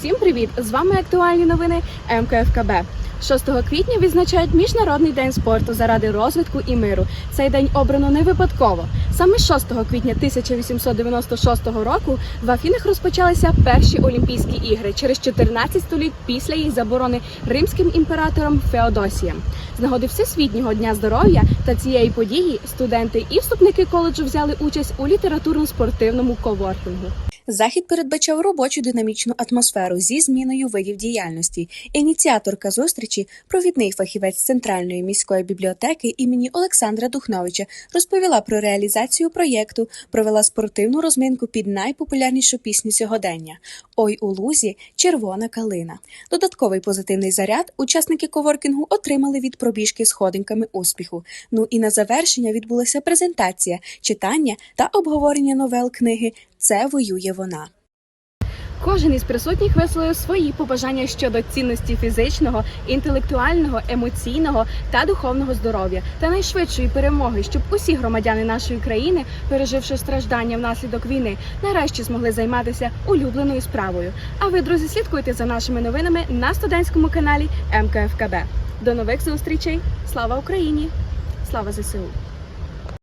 Усім привіт! З вами актуальні новини МКФКБ. 6 квітня відзначають Міжнародний день спорту заради розвитку і миру. Цей день обрано не випадково. Саме 6 квітня 1896 року в Афінах розпочалися перші Олімпійські ігри через 14 століть після їх заборони римським імператором Феодосієм. З нагоди Всесвітнього дня здоров'я та цієї події студенти і вступники коледжу взяли участь у літературно-спортивному коворкінгу. Захід передбачав робочу динамічну атмосферу зі зміною видів діяльності. Ініціаторка зустрічі, провідний фахівець Центральної міської бібліотеки імені Олександра Духновича, розповіла про реалізацію проєкту, провела спортивну розминку під найпопулярнішу пісню сьогодення Ой у лузі червона калина. Додатковий позитивний заряд учасники коворкінгу отримали від пробіжки сходинками успіху. Ну і на завершення відбулася презентація, читання та обговорення новел книги Це воює вона. Кожен із присутніх висловив свої побажання щодо цінності фізичного, інтелектуального, емоційного та духовного здоров'я та найшвидшої перемоги, щоб усі громадяни нашої країни, переживши страждання внаслідок війни, нарешті змогли займатися улюбленою справою. А ви, друзі, слідкуйте за нашими новинами на студентському каналі МКФКБ. До нових зустрічей! Слава Україні! Слава ЗСУ!